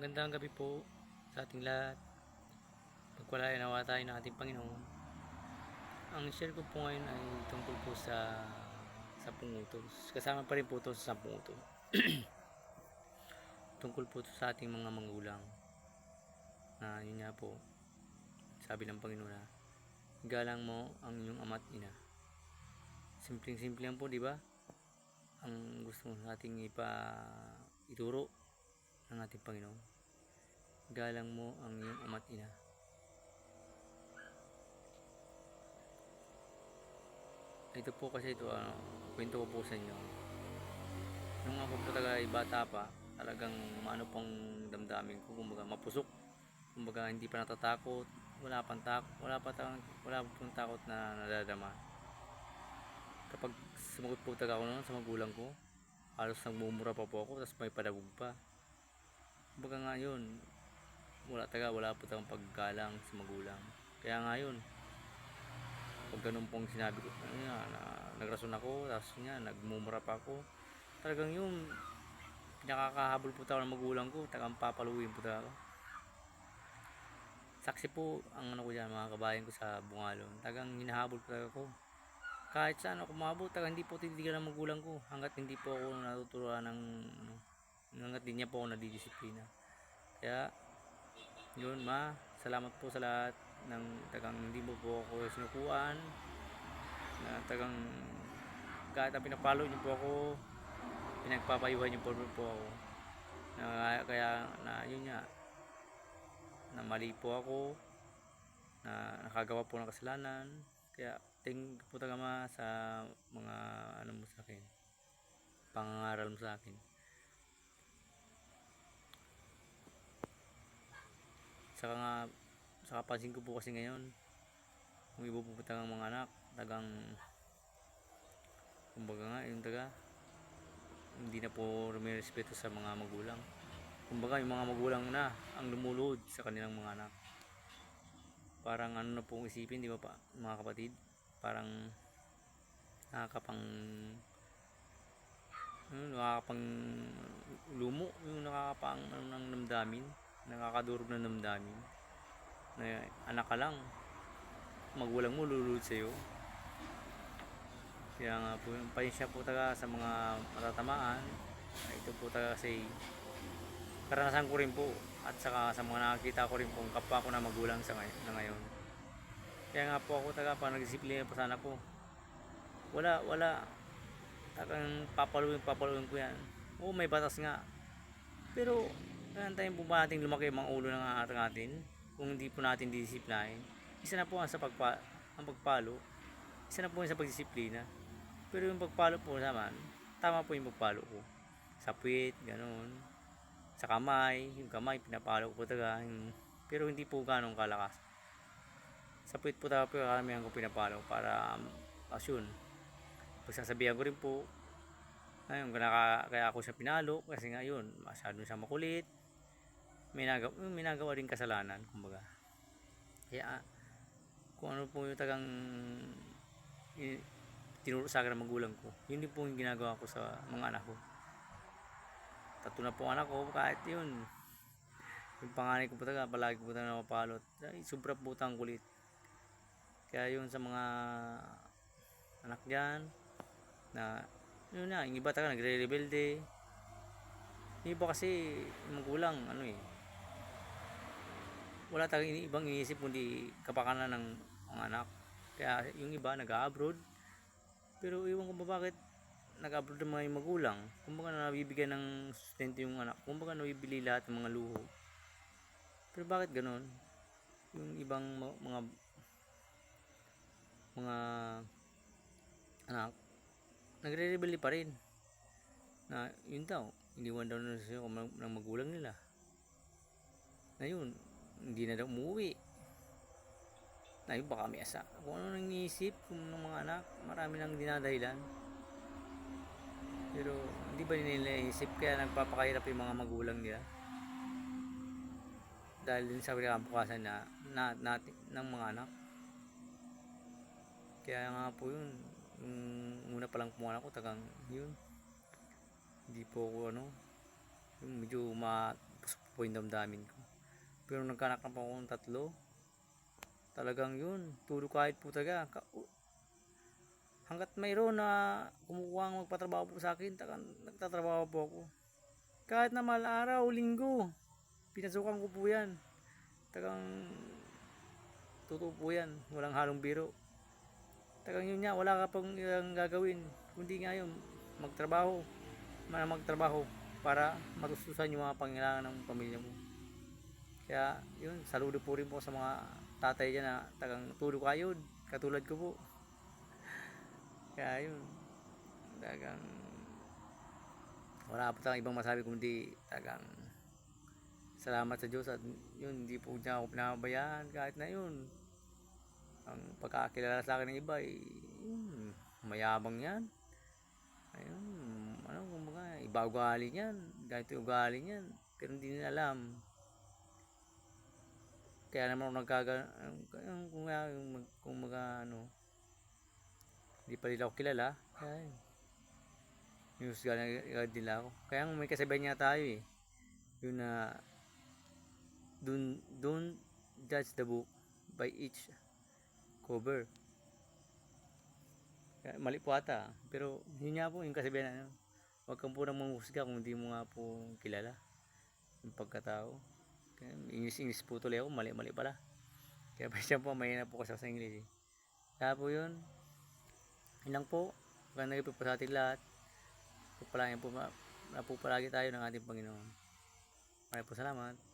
Magandang gabi po sa ating lahat. Pagwalay nawa tayo ng ating Panginoon. Ang share ko po ngayon ay tungkol po sa sa utos. Kasama pa rin po ito sa sampung utos. tungkol po ito sa ating mga mangulang. Na yun nga po, sabi ng Panginoon na, galang mo ang inyong ama't ina. Simpleng-simple lang po, di ba? Ang gusto nating ipa ituro ng ating Panginoon. Galang mo ang iyong ama't ina. Ito po kasi ito, ano, kwento ko po sa inyo. Nung ako po talaga ay bata pa, talagang maano pang damdamin ko, kumbaga mapusok. Kumbaga hindi pa natatakot, wala pang takot, wala pa tang, wala pong takot na nadadama. Kapag sumagot po talaga ako noon sa magulang ko, halos nagmumura pa po ako, tapos may padabog pa. Kumbaga nga yun, wala taga, wala po tayong paggalang sa magulang. Kaya nga yun, pag ganun pong sinabi ko, ano nga, na, nagrason ako, tapos nga, nagmumura pa ako. Talagang yun, pinakakahabol po tayo ng magulang ko, tagang papaluin po tayo. Saksi po ang ano ko dyan, mga kabayan ko sa Bungalon. Tagang hinahabol po tayo ako. Kahit saan ako mabot, tagang hindi po titigilan ng magulang ko. Hanggat hindi po ako natuturuan ng, ano, hanggat hindi niya po ako nadidisiplina. Kaya, yun ma, salamat po sa lahat ng tagang hindi mo po ako sinukuan na tagang kahit na pinapalo niyo po ako pinagpapayuhan niyo po, po ako. Na, kaya na yun nga na mali po ako na nakagawa po ng kasalanan. Kaya thank po talaga ma sa mga ano mo sa akin pangangaral mo sa akin Saka nga, saka pansin ko po kasi ngayon, kung iba po ng mga anak, tagang, kumbaga nga, yung taga, hindi na po rumirespeto sa mga magulang. Kumbaga, yung mga magulang na ang lumulod sa kanilang mga anak. Parang ano na pong isipin, di ba pa, mga kapatid? Parang nakakapang ano, nakakapang lumo, yung nakakapang ano, ng namdamin nakakadurog na namdamin. Na anak ka lang. Magulang mo lulod sa'yo. Kaya nga po yung pahinsya po taga sa mga matatamaan. Ito po taga kasi karanasan ko rin po. At saka sa mga nakakita ko rin po kapwa ko na magulang sa ngay- na ngayon. Kaya nga po ako taga pa nagdisiplina po sana po. Wala wala. Tagang papaluin papaluin ko yan. Oo may batas nga. Pero Antayin po ba natin lumaki ang mga ulo ng ating atin kung hindi po natin disiplinahin? Isa na po ang sa pagpa, ang pagpalo. Isa na po sa pagdisiplina. Pero yung pagpalo po naman, tama po yung pagpalo ko. Sa puwit, ganun. Sa kamay, yung kamay, pinapalo ko talaga. Pero hindi po ganong kalakas. Sa puwit po talaga po karamihan ko pinapalo para um, asyon. Pagsasabihan ko rin po, ngayon, kaya, kaya ako siya pinalo kasi nga yun, masyado siya makulit, may nagawa, may nagawa rin kasalanan kumbaga. Kaya kung ano po yung tagang tinuro sa akin ng magulang ko yun din po yung ginagawa ko sa mga anak ko. Tato na po anak ko kahit yun. Yung panganay ko po talaga palagi po talaga napapalot. Ay sobra po tang kulit. Kaya yun sa mga anak dyan na yun na yung iba talaga nagre-rebelde. Yung iba kasi magulang ano eh wala ini- ibang iniisip kundi kapakanan ng mga anak. Kaya yung iba nag-abroad. Pero iwan ko ba bakit nag-abroad ng mga magulang. Kumbaga nabibigyan ng sustento yung anak. Kumbaga nabibili lahat ng mga luho. Pero bakit ganon? Yung ibang mga mga anak nagre-rebelde pa rin na yun daw iniwan daw na sa'yo ng magulang nila na yun hindi na daw umuwi. Yun baka may asa. Kung ano nang iniisip kung ng mga anak marami nang dinadahilan. Pero hindi ba nila iisip kaya nagpapakahirap yung mga magulang nila. Dahil din sa kinabukasan na, na natin ng mga anak. Kaya nga po yun yung una pa lang pumana ko tagang yun. Hindi po ako ano yung medyo ma po yung damdamin ko. Pero nagkanak na po akong tatlo, talagang yun, turo kahit po talaga. Ka- hanggat mayroon na kumukuha ang magpatrabaho po sa akin, tagang nagtatrabaho po ako. Kahit na mahal araw, linggo, pinasukan ko po yan. Tagang totoo po yan, walang halong biro. Tagang yun nga, wala ka pang ibang gagawin. Kundi nga yun, magtrabaho. Magtrabaho para matustusan yung mga pangailangan ng pamilya mo. Kaya yun, saludo po rin po sa mga tatay dyan na tagang tulog kayo, katulad ko po. Kaya yun, tagang wala pa tayong ibang masabi kundi tagang salamat sa Diyos at yun, hindi po niya ako pinabayaan kahit na yun. Ang pagkakilala sa akin ng iba ay yun, mayabang yan. Ayun, ano kumbaga, iba ugali niyan, ganito ugali niyan, pero hindi nila alam. Kaya naman ako nagkaga, kung, mag- kung mga ano, hindi pa nila ako kilala, kaya yun. Yung husga na nila ako. Kaya may kasabihan niya tayo eh. Yun na, don't, don't judge the book by each cover. Kaya, mali po ata. Pero yun nga po yung kasabihan na ano. Huwag kang po nang manghusga kung hindi mo nga po kilala yung pagkatao. English-English po tuloy ako, mali-mali pala. Kaya pa siya po, mahina po kasi ako sa English eh. Kaya po yun. Yun lang po. Magandang gabi po sa ating lahat. Pagpalain po, na po palagi tayo ng ating Panginoon. Maraming po salamat.